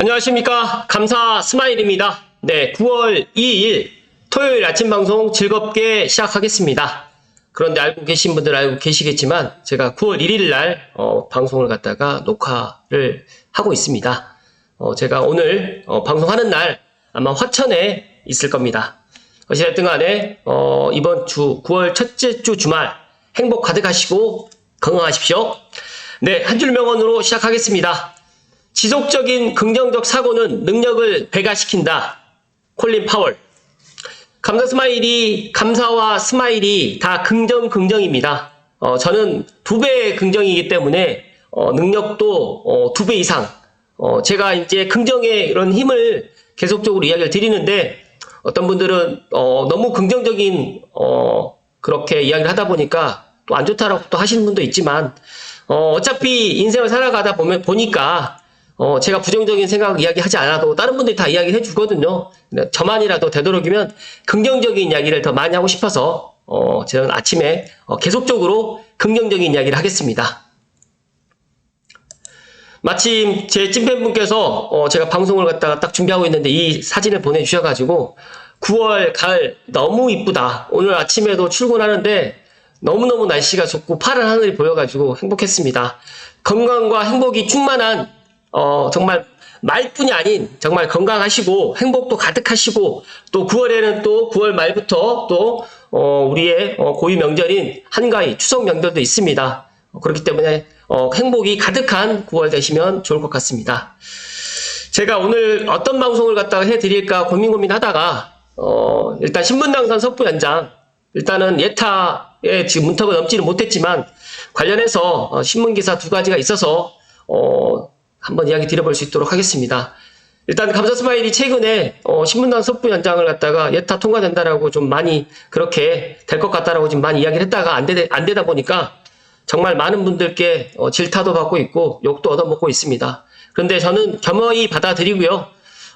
안녕하십니까. 감사 스마일입니다. 네, 9월 2일 토요일 아침 방송 즐겁게 시작하겠습니다. 그런데 알고 계신 분들 알고 계시겠지만 제가 9월 1일 날 어, 방송을 갖다가 녹화를 하고 있습니다. 어, 제가 오늘 어, 방송하는 날 아마 화천에 있을 겁니다. 어찌됐든 간에 어, 이번 주 9월 첫째 주 주말 행복 가득하시고 건강하십시오. 네, 한 줄 명언으로 시작하겠습니다. 지속적인 긍정적 사고는 능력을 배가시킨다. 콜린 파월. 감사 스마일이, 감사와 스마일이 다 긍정, 긍정입니다. 어, 저는 두 배의 긍정이기 때문에, 어, 능력도, 어, 두배 이상. 어, 제가 이제 긍정의 이런 힘을 계속적으로 이야기를 드리는데, 어떤 분들은, 어, 너무 긍정적인, 어, 그렇게 이야기를 하다 보니까 또 안 좋다라고 또 하시는 분도 있지만, 어, 어차피 인생을 살아가다 보면, 보니까, 어, 제가 부정적인 생각 이야기하지 않아도 다른 분들이 다 이야기를 해주거든요. 근데 저만이라도 되도록이면 긍정적인 이야기를 더 많이 하고 싶어서 어, 저는 아침에 어, 계속적으로 긍정적인 이야기를 하겠습니다. 마침 제 찐팬분께서 어, 제가 방송을 갖다가 딱 준비하고 있는데 이 사진을 보내주셔가지고 9월 가을 너무 이쁘다. 오늘 아침에도 출근하는데 너무너무 날씨가 좋고 파란 하늘이 보여가지고 행복했습니다. 건강과 행복이 충만한 어, 정말 말뿐이 아닌 정말 건강하시고 행복도 가득하시고 또 9월에는 또 9월 말부터 또 어, 우리의 어, 고유 명절인 한가위 추석 명절도 있습니다. 어, 그렇기 때문에 어, 행복이 가득한 9월 되시면 좋을 것 같습니다. 제가 오늘 어떤 방송을 갖다가 해드릴까 고민 고민하다가 어, 일단 신분당선 석부 연장 일단은 예타에 지금 문턱을 넘지는 못했지만 관련해서 어, 신문 기사 두 가지가 있어서 어, 한번 이야기 드려볼 수 있도록 하겠습니다. 일단 감사 스마일이 최근에 어, 신문당 석부 연장을 갖다가 예타 통과된다라고 좀 많이 그렇게 될 것 같다라고 지금 많이 이야기를 했다가 안, 되, 안 되다 보니까 정말 많은 분들께 어, 질타도 받고 있고 욕도 얻어먹고 있습니다. 그런데 저는 겸허히 받아들이고요.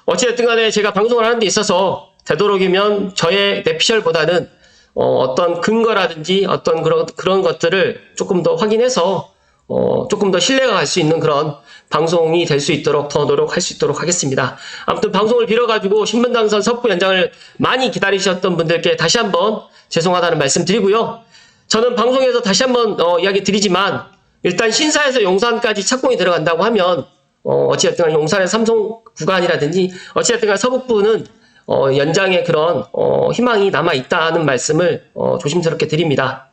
어찌됐든 간에 제가 방송을 하는 데 있어서 되도록이면 저의 내피셜보다는 어, 떤 근거라든지 어떤 그런, 그런 것들을 조금 더 확인해서 어, 조금 더 신뢰가 갈 수 있는 그런 방송이 될 수 있도록 더 노력할 수 있도록 하겠습니다. 아무튼 방송을 빌어가지고 신문당선 석부 연장을 많이 기다리셨던 분들께 다시 한번 죄송하다는 말씀 드리고요. 저는 방송에서 다시 한번 어, 이야기 드리지만 일단 신사에서 용산까지 착공이 들어간다고 하면 어, 어찌됐든 용산의 삼성 구간이라든지 어찌됐든 서북부는 어, 연장의 그런 어, 희망이 남아 있다는 말씀을 어, 조심스럽게 드립니다.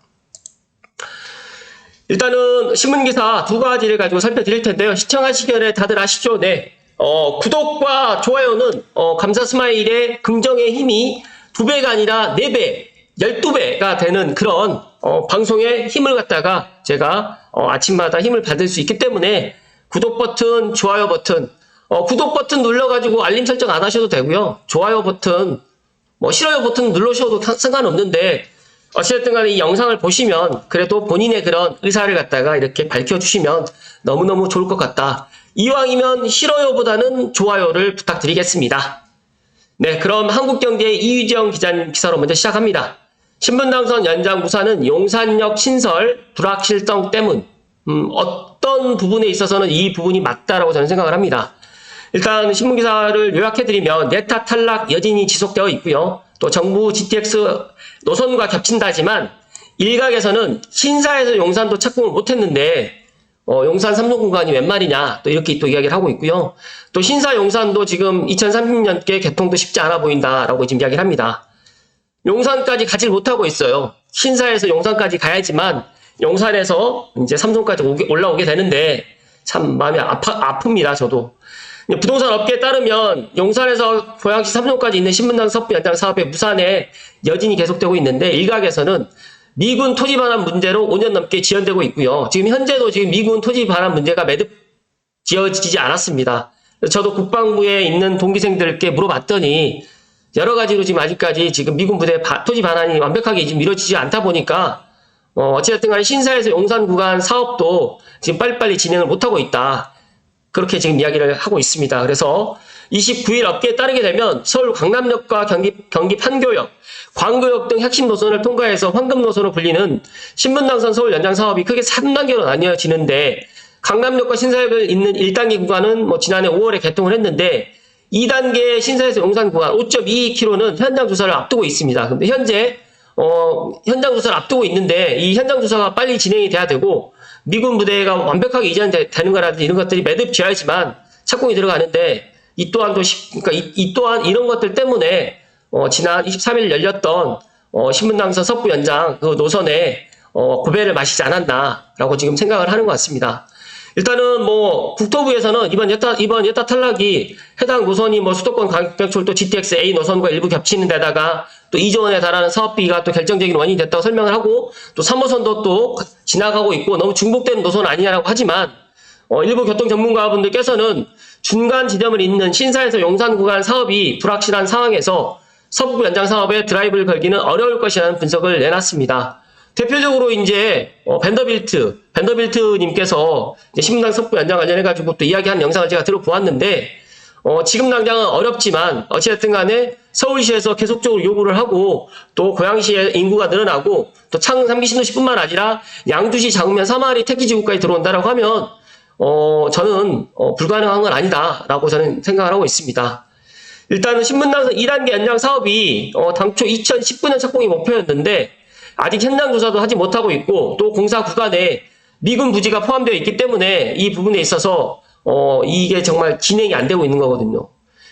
일단은 신문기사 두 가지를 가지고 살펴드릴 텐데요. 시청하시기 전에 다들 아시죠? 네. 어, 구독과 좋아요는 어, 감사 스마일의 긍정의 힘이 두 배가 아니라 네 배, 열두 배가 되는 그런 어, 방송의 힘을 갖다가 제가 어, 아침마다 힘을 받을 수 있기 때문에 구독 버튼, 좋아요 버튼, 어, 구독 버튼 눌러가지고 알림 설정 안 하셔도 되고요. 좋아요 버튼, 뭐 싫어요 버튼 눌러셔도 상관없는데 어쨌든 간에 이 영상을 보시면 그래도 본인의 그런 의사를 갖다가 이렇게 밝혀주시면 너무너무 좋을 것 같다. 이왕이면 싫어요보다는 좋아요를 부탁드리겠습니다. 네, 그럼 한국경제의 이유정 기자님 기사로 먼저 시작합니다. 신분 당선 연장 무사는 용산역 신설 불확실성 때문. 음, 어떤 부분에 있어서는 이 부분이 맞다라고 저는 생각을 합니다. 일단 신문 기사를 요약해드리면 예타 탈락 여진이 지속되어 있고요. 또 정부 GTX 노선과 겹친다지만 일각에서는 신사에서 용산도 착공을 못했는데 어, 용산 삼성 공간이 웬 말이냐 또 이렇게 또 이야기를 하고 있고요. 또 신사 용산도 지금 2030년께 개통도 쉽지 않아 보인다라고 지금 이야기를 합니다. 용산까지 가질 못하고 있어요. 신사에서 용산까지 가야지만 용산에서 이제 삼성까지 오게, 올라오게 되는데 참 마음이 아파, 아픕니다. 저도. 부동산 업계에 따르면 용산에서 고양시 삼성까지 있는 신문당 석부 연장 사업의 무산에 여진이 계속되고 있는데 일각에서는 미군 토지 반환 문제로 5년 넘게 지연되고 있고요. 지금 현재도 지금 미군 토지 반환 문제가 매듭 지어지지 않았습니다. 저도 국방부에 있는 동기생들께 물어봤더니 여러 가지로 지금 아직까지 지금 미군 부대 바, 토지 반환이 완벽하게 지금 이루어지지 않다 보니까 어, 어찌됐든 간에 신사에서 용산 구간 사업도 지금 빨리빨리 진행을 못하고 있다. 그렇게 지금 이야기를 하고 있습니다. 그래서 29일 업계에 따르게 되면 서울 강남역과 경기, 경기 판교역, 광교역 등 핵심 노선을 통과해서 황금 노선으로 불리는 신분당선 서울 연장 사업이 크게 3단계로 나뉘어지는데 강남역과 신사역을 잇는 1단계 구간은 뭐 지난해 5월에 개통을 했는데 2단계 신사에서 용산 구간 5.22km는 현장 조사를 앞두고 있습니다. 근데 현재 어, 현장 조사를 앞두고 있는데 이 현장 조사가 빨리 진행이 돼야 되고 미군 부대가 완벽하게 이전되는 거라든지 이런 것들이 매듭지어야지만 착공이 들어가는데 이 또한도 시- 그러니까 이, 이 또한 이런 것들 때문에 어, 지난 23일 열렸던 어, 신문당선 석부 연장 그 노선에 어, 고배를 마시지 않았나라고 지금 생각을 하는 것 같습니다. 일단은 뭐 국토부에서는 이번 예타 이번 예타 탈락이 해당 노선이 뭐 수도권 광역철도 GTX A 노선과 일부 겹치는 데다가 또 2조 원에 달하는 사업비가 또 결정적인 원인이 됐다고 설명을 하고 또 3호선도 또 지나가고 있고 너무 중복되는 노선 아니냐라고 하지만 어, 일부 교통 전문가분들께서는 중간 지점을 잇는 신사에서 용산 구간 사업이 불확실한 상황에서 서부 연장 사업에 드라이브를 걸기는 어려울 것이라는 분석을 내놨습니다. 대표적으로 이제 어, 벤더빌트, 벤더빌트님께서 신문당 석부 연장 관련해 가지고 또 이야기한 영상을 제가 들어보았는데 어, 지금 당장은 어렵지만 어찌됐든 간에 서울시에서 계속적으로 요구를 하고 또 고양시의 인구가 늘어나고 또 창 3기 신도시뿐만 아니라 양주시 장면 사마리 택지지구까지 들어온다라고 하면 어, 저는 어, 불가능한 건 아니다라고 저는 생각을 하고 있습니다. 일단은 신문당선 2단계 연장 사업이 어, 당초 2019년 착공이 목표였는데 아직 현장 조사도 하지 못하고 있고 또 공사 구간에 미군 부지가 포함되어 있기 때문에 이 부분에 있어서 어, 이게 정말 진행이 안 되고 있는 거거든요.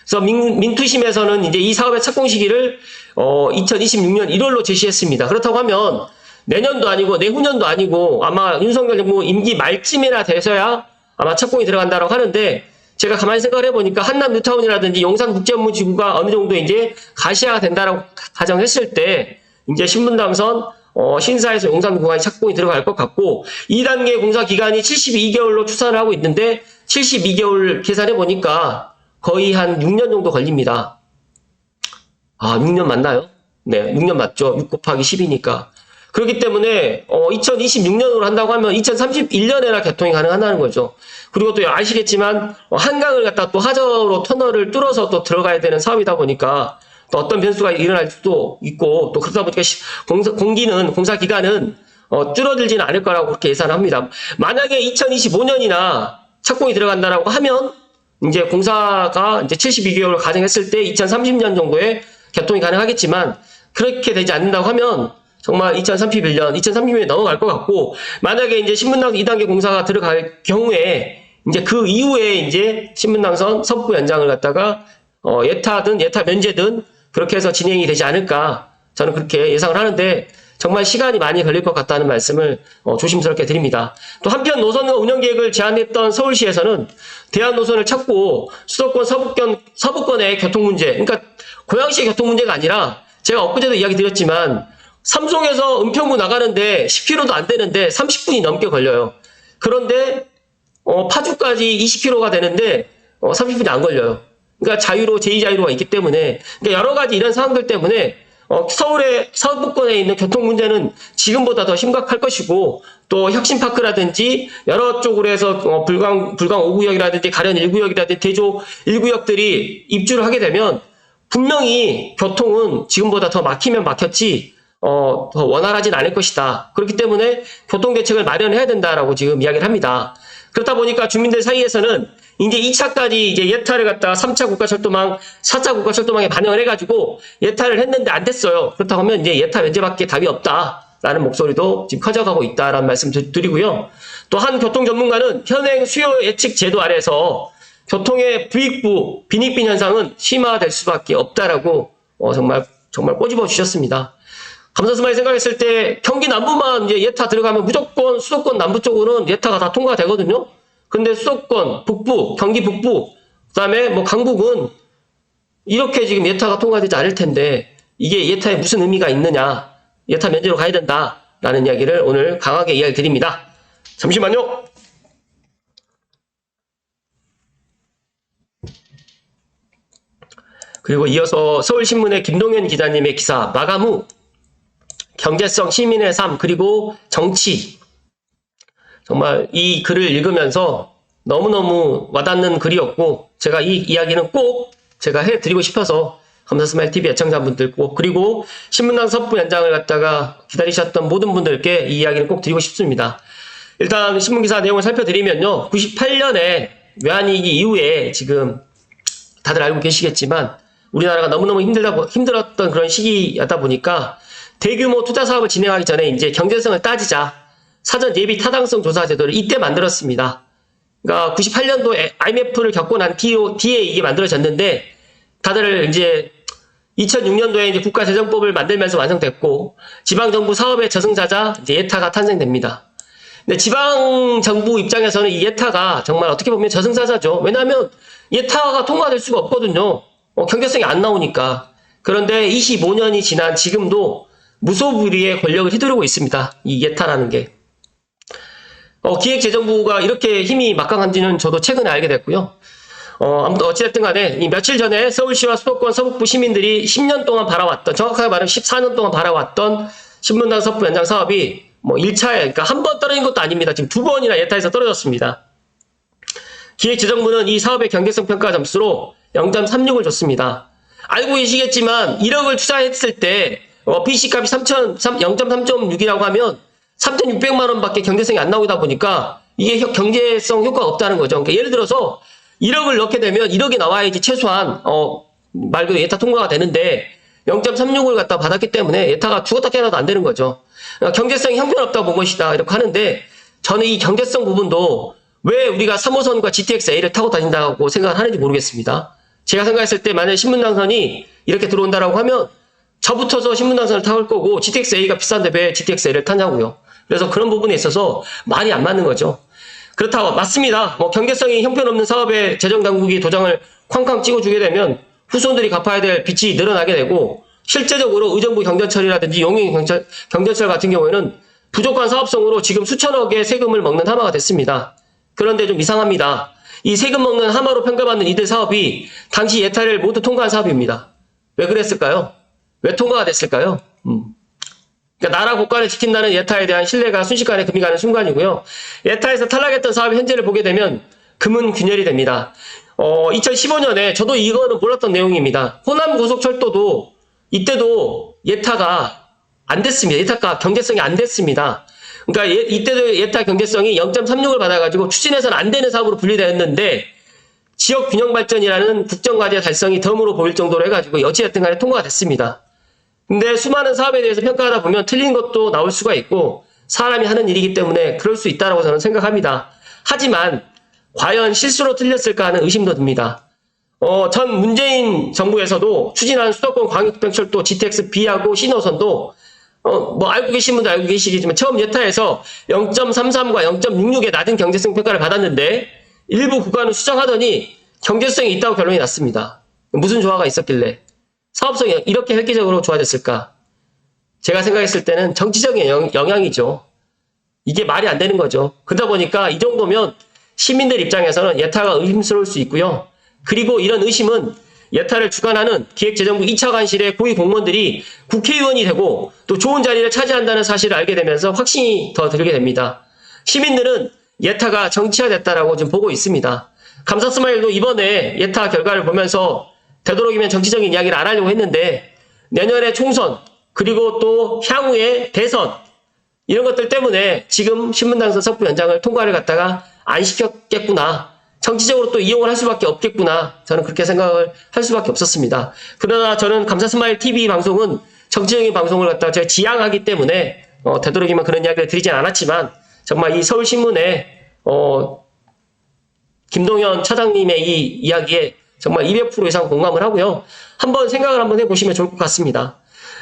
그래서 민, 투심에서는 이제 이 사업의 착공 시기를 어, 2026년 1월로 제시했습니다. 그렇다고 하면 내년도 아니고 내후년도 아니고 아마 윤석열 정부 임기 말쯤이나 돼서야 아마 착공이 들어간다고 하는데 제가 가만히 생각을 해보니까 한남 뉴타운이라든지 용산 국제업무지구가 어느 정도 이제 가시화가 된다라고 가정했을 때 이제 신분 당선 어, 신사에서 용산 구간이 착공이 들어갈 것 같고 2단계 공사 기간이 72개월로 추산을 하고 있는데 72개월 계산해 보니까 거의 한 6년 정도 걸립니다. 아, 6년 맞나요? 네, 6년 맞죠. 6 곱하기 10이니까. 그렇기 때문에 어, 2026년으로 한다고 하면 2031년에나 개통이 가능하다는 거죠. 그리고 또 아시겠지만 어, 한강을 갖다 또 하저로 터널을 뚫어서 또 들어가야 되는 사업이다 보니까 또 어떤 변수가 일어날 수도 있고 또 그러다 보니까 시- 공사, 공기는 공사 기간은 어, 줄어들지는 않을 거라고 그렇게 예상합니다. 만약에 2025년이나 착공이 들어간다라고 하면 이제 공사가 이제 72개월을 가정했을 때 2030년 정도에 개통이 가능하겠지만 그렇게 되지 않는다고 하면 정말 2031년, 2030년에 넘어갈 것 같고 만약에 이제 신문당 2단계 공사가 들어갈 경우에 이제 그 이후에 이제 신문당선 석부 연장을 갖다가 어, 예타든 예타 면제든 그렇게 해서 진행이 되지 않을까 저는 그렇게 예상을 하는데 정말 시간이 많이 걸릴 것 같다는 말씀을 어, 조심스럽게 드립니다. 또 한편 노선과 운영 계획을 제안했던 서울시에서는 대안 노선을 찾고 수도권 서북권 서부권의 교통 문제, 그러니까 고양시의 교통 문제가 아니라 제가 엊그제도 이야기 드렸지만 삼송에서 은평구 나가는데 10km도 안 되는데 30분이 넘게 걸려요. 그런데 어, 파주까지 20km가 되는데 어, 30분이 안 걸려요. 그러니까 자유로 제2자유로가 있기 때문에 그러니까 여러 가지 이런 상황들 때문에 어, 서울의 서부권에 있는 교통 문제는 지금보다 더 심각할 것이고 또 혁신파크라든지 여러 쪽으로 해서 어, 불광 불광 5구역이라든지 가련 1구역이라든지 대조 1구역들이 입주를 하게 되면 분명히 교통은 지금보다 더 막히면 막혔지 어, 더 원활하진 않을 것이다. 그렇기 때문에 교통 대책을 마련해야 된다라고 지금 이야기를 합니다. 그렇다 보니까 주민들 사이에서는 이제 2차까지 이제 예타를 갖다 3차 국가철도망, 4차 국가철도망에 반영을 해가지고 예타를 했는데 안 됐어요. 그렇다고 하면 이제 예타 면제밖에 답이 없다 라는 목소리도 지금 커져가고 있다라는 말씀 드- 드리고요. 또 한 교통 전문가는 현행 수요 예측 제도 아래서 교통의 부익부, 빈익빈 현상은 심화될 수밖에 없다라고 어, 정말 정말 꼬집어 주셨습니다. 감사스마이 생각했을 때 경기 남부만 이제 예타 들어가면 무조건 수도권 남부 쪽으로는 예타가 다 통과되거든요. 근데 수도권 북부, 경기 북부, 그 다음에 뭐 강북은 이렇게 지금 예타가 통과되지 않을 텐데 이게 예타에 무슨 의미가 있느냐? 예타 면제로 가야 된다 라는 이야기를 오늘 강하게 이야기 드립니다. 잠시만요. 그리고 이어서 서울신문의 김동현 기자님의 기사 마감 후 경제성 시민의 삶 그리고 정치 정말 이 글을 읽으면서 너무너무 와닿는 글이었고 제가 이 이야기는 꼭 제가 해드리고 싶어서 감사스마일 TV 애청자분들 꼭 그리고 신문당 섭부 연장을 갖다가 기다리셨던 모든 분들께 이 이야기를 꼭 드리고 싶습니다. 일단 신문기사 내용을 살펴드리면요. 98년에 외환위기 이후에 지금 다들 알고 계시겠지만 우리나라가 너무너무 힘들다, 보- 힘들었던 그런 시기였다 보니까 대규모 투자 사업을 진행하기 전에 이제 경제성을 따지자 사전 예비 타당성 조사 제도를 이때 만들었습니다. 그러니까 98년도 IMF를 겪고 난 뒤- 뒤에 이게 만들어졌는데 다들 이제 2006년도에 이제 국가재정법을 만들면서 완성됐고 지방정부 사업의 저승사자 이제 예타가 탄생됩니다. 근데 지방정부 입장에서는 이 예타가 정말 어떻게 보면 저승사자죠. 왜냐하면 예타가 통과될 수가 없거든요. 어, 경제성이 안 나오니까. 그런데 25년이 지난 지금도 무소불위의 권력을 휘두르고 있습니다. 이 예타라는 게. 어, 기획재정부가 이렇게 힘이 막강한지는 저도 최근에 알게 됐고요. 어, 아무튼 어찌됐든 간에 이 며칠 전에 서울시와 수도권 서북부 시민들이 10년 동안 바라왔던, 정확하게 말하면 14년 동안 바라왔던 신분당 섭부 연장 사업이 뭐 1차에, 그러니까 한 번 떨어진 것도 아닙니다. 지금 두 번이나 예타에서 떨어졌습니다. 기획재정부는 이 사업의 경제성 평가 점수로 0.36을 줬습니다. 알고 계시겠지만 1억을 투자했을 때 어, BC값이 3천, 0.3.6이라고 하면 3,600만 원밖에 경제성이 안 나오다 보니까 이게 혀- 경제성 효과가 없다는 거죠. 그러니까 예를 들어서 1억을 넣게 되면 1억이 나와야지 최소한 어, 말 그대로 예타 통과가 되는데 0.36을 갖다 받았기 때문에 예타가 죽었다 깨어나도 안 되는 거죠. 그러니까 경제성이 형편없다 본 것이다 이렇게 하는데 저는 이 경제성 부분도 왜 우리가 3호선과 GTX-A를 타고 다닌다고 생각을 하는지 모르겠습니다. 제가 생각했을 때 만약에 신분당선이 이렇게 들어온다라고 하면 저부터서 신분당선을 타올 거고 GTX-A가 비싼데 왜 GTX-A를 타냐고요. 그래서 그런 부분에 있어서 말이 안 맞는 거죠. 그렇다고 맞습니다. 뭐 경제성이 형편없는 사업에 재정 당국이 도장을 쾅쾅 찍어주게 되면 후손들이 갚아야 될 빚이 늘어나게 되고 실제적으로 의정부 경전철이라든지 용인 경전, 경전철 같은 경우에는 부족한 사업성으로 지금 수천억의 세금을 먹는 하마가 됐습니다. 그런데 좀 이상합니다. 이 세금 먹는 하마로 평가받는 이들 사업이 당시 예타를 모두 통과한 사업입니다. 왜 그랬을까요? 왜 통과가 됐을까요? 음. 그러니까 나라 국가를 지킨다는 예타에 대한 신뢰가 순식간에 금이 가는 순간이고요. 예타에서 탈락했던 사업의 현재를 보게 되면 금은 균열이 됩니다. 어, 2015년에 저도 이거는 몰랐던 내용입니다. 호남 고속철도도 이때도 예타가 안 됐습니다. 예타가 경제성이 안 됐습니다. 그러니까 예- 이때도 예타 경제성이 0.36을 받아가지고 추진해서는 안 되는 사업으로 분리되었는데 지역 균형 발전이라는 국정 과제 달성이 덤으로 보일 정도로 해가지고 어찌됐든 간에 통과가 됐습니다. 근데 수많은 사업에 대해서 평가하다 보면 틀린 것도 나올 수가 있고 사람이 하는 일이기 때문에 그럴 수 있다라고 저는 생각합니다. 하지만 과연 실수로 틀렸을까 하는 의심도 듭니다. 어, 전 문재인 정부에서도 추진한 수도권 광역병철도 GTX-B하고 신호선도 어, 뭐 알고 계신 분도 알고 계시겠지만 처음 예타에서 0.33과 0.66의 낮은 경제성 평가를 받았는데 일부 구간을 수정하더니 경제성이 있다고 결론이 났습니다. 무슨 조화가 있었길래 사업성이 이렇게 획기적으로 좋아졌을까? 제가 생각했을 때는 정치적인 영, 영향이죠. 이게 말이 안 되는 거죠. 그러다 보니까 이 정도면 시민들 입장에서는 예타가 의심스러울 수 있고요. 그리고 이런 의심은 예타를 주관하는 기획재정부 2차 관실의 고위 공무원들이 국회의원이 되고 또 좋은 자리를 차지한다는 사실을 알게 되면서 확신이 더 들게 됩니다. 시민들은 예타가 정치화됐다라고 지금 보고 있습니다. 감사 스마일도 이번에 예타 결과를 보면서 되도록이면 정치적인 이야기를 안 하려고 했는데 내년에 총선 그리고 또 향후에 대선 이런 것들 때문에 지금 신문당선 석부 연장을 통과를 갖다가 안 시켰겠구나. 정치적으로 또 이용을 할 수밖에 없겠구나. 저는 그렇게 생각을 할 수밖에 없었습니다. 그러나 저는 감사 스마일 TV 방송은 정치적인 방송을 갖다가 제가 지향하기 때문에 어, 되도록이면 그런 이야기를 드리진 않았지만 정말 이 서울신문에 어, 김동현 차장님의 이 이야기에 정말 200% 이상 공감을 하고요. 한번 생각을 한번 해보시면 좋을 것 같습니다.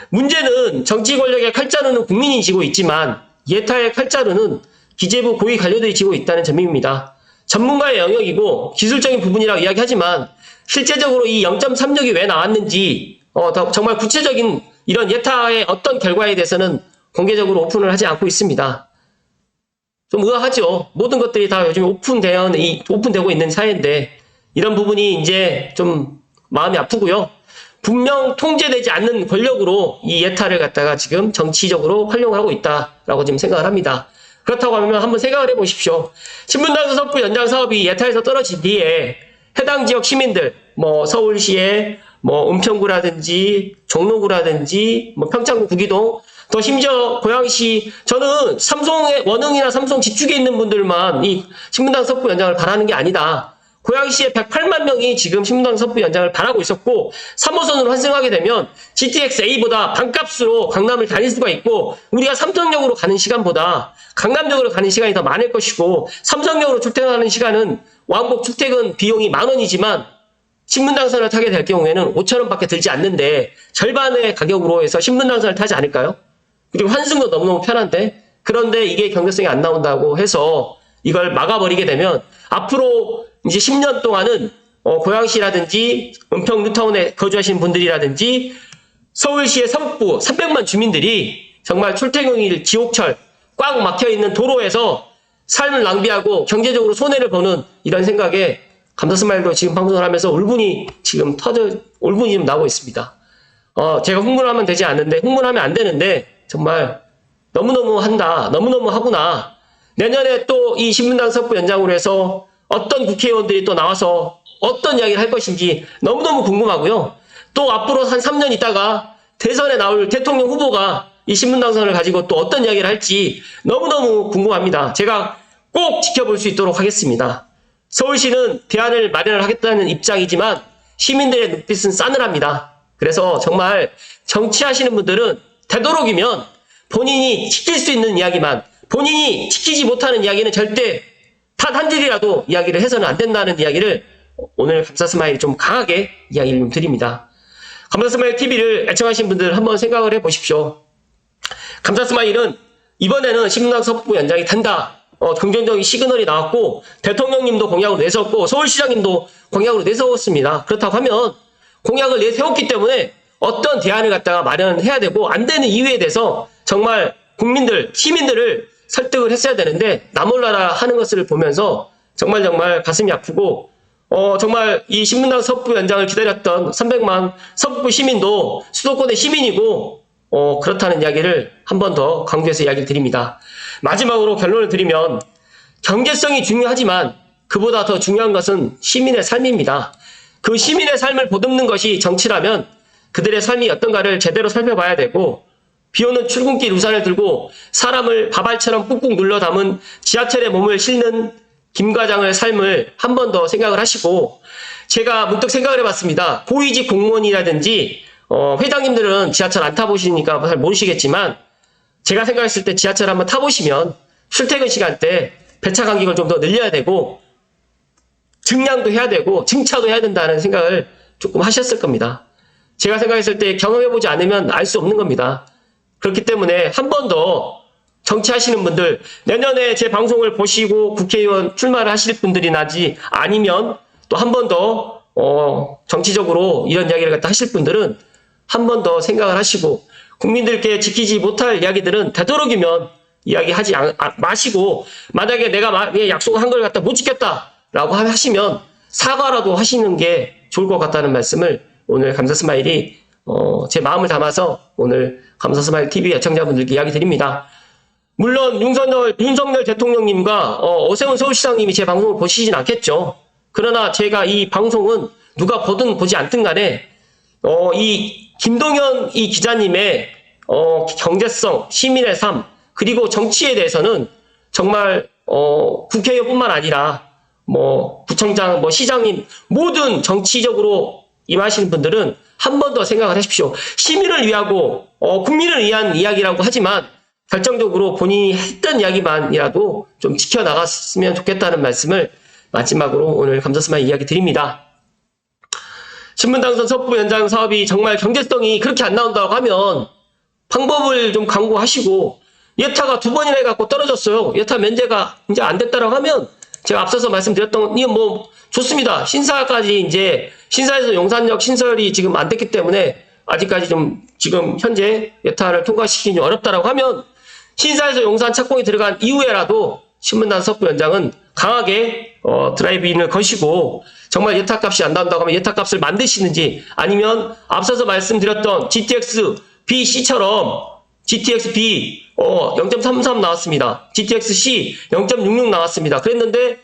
문제는 정치 권력의 칼자루는 국민이 지고 있지만 예타의 칼자루는 기재부 고위 관료들이 지고 있다는 점입니다. 전문가의 영역이고 기술적인 부분이라고 이야기하지만 실제적으로 이 0.36이 왜 나왔는지 어, 더 정말 구체적인 이런 예타의 어떤 결과에 대해서는 공개적으로 오픈을 하지 않고 있습니다. 좀 의아하죠. 모든 것들이 다 요즘 오픈되어 이 오픈되고 있는 사회인데 이런 부분이 이제 좀 마음이 아프고요. 분명 통제되지 않는 권력으로 이 예타를 갖다가 지금 정치적으로 활용하고 있다라고 지금 생각을 합니다. 그렇다고 하면 한번 생각을 해보십시오. 신분당선 석부 연장 사업이 예타에서 떨어진 뒤에 해당 지역 시민들, 뭐 서울시의 뭐 은평구라든지 종로구라든지 뭐 평창구 구기동 더 심지어 고양시 저는 삼성의 원흥이나 삼성 지축에 있는 분들만 이 신문당 섭부 연장을 바라는 게 아니다. 고양시에 108만 명이 지금 신문당 섭부 연장을 바라고 있었고 3호선으로 환승하게 되면 GTX A보다 반값으로 강남을 다닐 수가 있고 우리가 삼성역으로 가는 시간보다 강남역으로 가는 시간이 더 많을 것이고 삼성역으로 출퇴근하는 시간은 왕복 출퇴근 비용이 만 원이지만 신문당선을 타게 될 경우에는 5천 원밖에 들지 않는데 절반의 가격으로 해서 신문당선을 타지 않을까요? 그리고 환승도 너무너무 편한데 그런데 이게 경제성이 안 나온다고 해서 이걸 막아버리게 되면 앞으로 이제 10년 동안은 어, 고양시라든지 은평 뉴타운에 거주하시는 분들이라든지 서울시의 서북부 300만 주민들이 정말 출퇴근일 지옥철 꽉 막혀 있는 도로에서 삶을 낭비하고 경제적으로 손해를 보는 이런 생각에 감사스마일도 지금 방송을 하면서 울분이 지금 터져 울분이 좀 나고 있습니다. 어, 제가 흥분하면 되지 않는데 흥분하면 안 되는데 정말 너무너무 한다. 너무너무 하구나. 내년에 또 이 신문당 섭부 연장으로 해서 어떤 국회의원들이 또 나와서 어떤 이야기를 할 것인지 너무너무 궁금하고요. 또 앞으로 한 3년 있다가 대선에 나올 대통령 후보가 이 신문당선을 가지고 또 어떤 이야기를 할지 너무너무 궁금합니다. 제가 꼭 지켜볼 수 있도록 하겠습니다. 서울시는 대안을 마련을 하겠다는 입장이지만 시민들의 눈빛은 싸늘합니다. 그래서 정말 정치하시는 분들은 되도록이면 본인이 지킬 수 있는 이야기만 본인이 지키지 못하는 이야기는 절대 단 한 줄이라도 이야기를 해서는 안 된다는 이야기를 오늘 감사 스마일 좀 강하게 이야기를 좀 드립니다. 감사 스마일 TV를 애청하신 분들 한번 생각을 해 보십시오. 감사 스마일은 이번에는 신문당 섭부 연장이 된다. 어, 긍정적인 시그널이 나왔고 대통령님도 공약을 내세웠고 서울시장님도 공약으로 내세웠습니다. 그렇다고 하면 공약을 내세웠기 때문에 어떤 대안을 갖다가 마련해야 되고 안 되는 이유에 대해서 정말 국민들, 시민들을 설득을 했어야 되는데 나 몰라라 하는 것을 보면서 정말 정말 가슴이 아프고 어, 정말 이 신문당 섭부 연장을 기다렸던 300만 섭부 시민도 수도권의 시민이고 어, 그렇다는 이야기를 한 번 더 강조해서 이야기를 드립니다. 마지막으로 결론을 드리면 경제성이 중요하지만 그보다 더 중요한 것은 시민의 삶입니다. 그 시민의 삶을 보듬는 것이 정치라면 그들의 삶이 어떤가를 제대로 살펴봐야 되고 비 오는 출근길 우산을 들고 사람을 바발처럼 꾹꾹 눌러 담은 지하철에 몸을 싣는 김 과장의 삶을 한 번 더 생각을 하시고 제가 문득 생각을 해봤습니다. 고위직 공무원이라든지 어, 회장님들은 지하철 안 타보시니까 잘 모르시겠지만 제가 생각했을 때 지하철 한번 타보시면 출퇴근 시간 때 배차 간격을 좀 더 늘려야 되고 증량도 해야 되고 증차도 해야 된다는 생각을 조금 하셨을 겁니다. 제가 생각했을 때 경험해보지 않으면 알 수 없는 겁니다. 그렇기 때문에 한 번 더 정치하시는 분들 내년에 제 방송을 보시고 국회의원 출마를 하실 분들이 나지 아니면 또 한 번더 어, 정치적으로 이런 이야기를 갖다 하실 분들은 한 번 더 생각을 하시고 국민들께 지키지 못할 이야기들은 되도록이면 이야기하지 않- 아- 마시고 만약에 내가 마- 예, 약속을 한걸 갖다 못 지켰다라고 하- 하시면 사과라도 하시는 게 좋을 것 같다는 말씀을 오늘 감사 스마일이 어, 제 마음을 담아서 오늘 감사 스마일 TV 애청자분들께 이야기 드립니다. 물론 윤석열, 윤석열 대통령님과 어, 오세훈 서울시장님이 제 방송을 보시진 않겠죠. 그러나 제가 이 방송은 누가 보든 보지 않든 간에 어, 이 김동연 이 기자님의 어, 경제성, 시민의 삶, 그리고 정치에 대해서는 정말 어, 국회의원뿐만 아니라 뭐 구청장, 뭐 시장님 모든 정치적으로 임하시는 분들은 한 번 더 생각을 하십시오. 시민을 위하고 어, 국민을 위한 이야기라고 하지만 결정적으로 본인이 했던 이야기만이라도 좀 지켜나갔으면 좋겠다는 말씀을 마지막으로 오늘 감사스마 이야기 드립니다. 신문당선 섭부 연장 사업이 정말 경제성이 그렇게 안 나온다고 하면 방법을 좀 강구하시고 예타가 두 번이나 해갖고 떨어졌어요. 예타 면제가 이제 안 됐다라고 하면 제가 앞서서 말씀드렸던 이건 뭐 좋습니다. 신사까지 이제 신사에서 용산역 신설이 지금 안 됐기 때문에 아직까지 좀 지금 현재 예타를 통과시키기 좀 어렵다라고 하면 신사에서 용산 착공이 들어간 이후에라도 신문단 섭부 연장은 강하게 어, 드라이브인을 거시고 정말 예타값이 안 나온다고 하면 예타값을 만드시는지 아니면 앞서서 말씀드렸던 GTX B, C처럼 GTX B 어, 0.33 나왔습니다. GTX C 0.66 나왔습니다. 그랬는데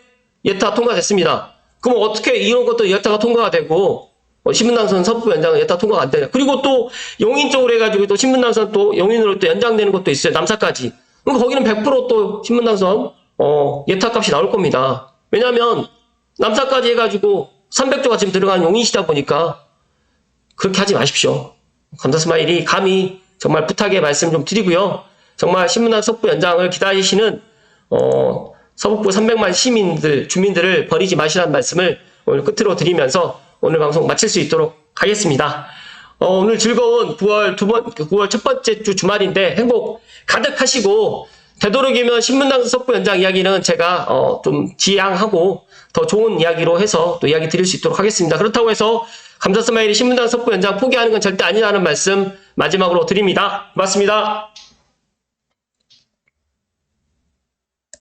예타 통과됐습니다. 그럼 어떻게 이런 것도 예타가 통과가 되고 어, 신분당선 서부 연장 예타 통과가 안 되냐. 그리고 또 용인 쪽으로 해가지고 또 신분당선 또 용인으로 또 연장되는 것도 있어요. 남사까지. 그러니까 거기는 100%또 신분당선 어, 예타 값이 나올 겁니다. 왜냐하면 남사까지 해가지고 300조가 지금 들어간 용인시다 보니까 그렇게 하지 마십시오. 감사 스마일이 감히 정말 부탁의 말씀 좀 드리고요. 정말 신문당 석부 연장을 기다리시는 어, 서북부 300만 시민들 주민들을 버리지 마시라는 말씀을 오늘 끝으로 드리면서 오늘 방송 마칠 수 있도록 하겠습니다. 어, 오늘 즐거운 9월 두 번, 9월 첫 번째 주 주말인데 행복 가득하시고 되도록이면 신문당 석부 연장 이야기는 제가 어, 좀 지양하고 더 좋은 이야기로 해서 또 이야기 드릴 수 있도록 하겠습니다. 그렇다고 해서 감사 스마일이 신문당 석부 연장 포기하는 건 절대 아니라는 말씀 마지막으로 드립니다. 고맙습니다.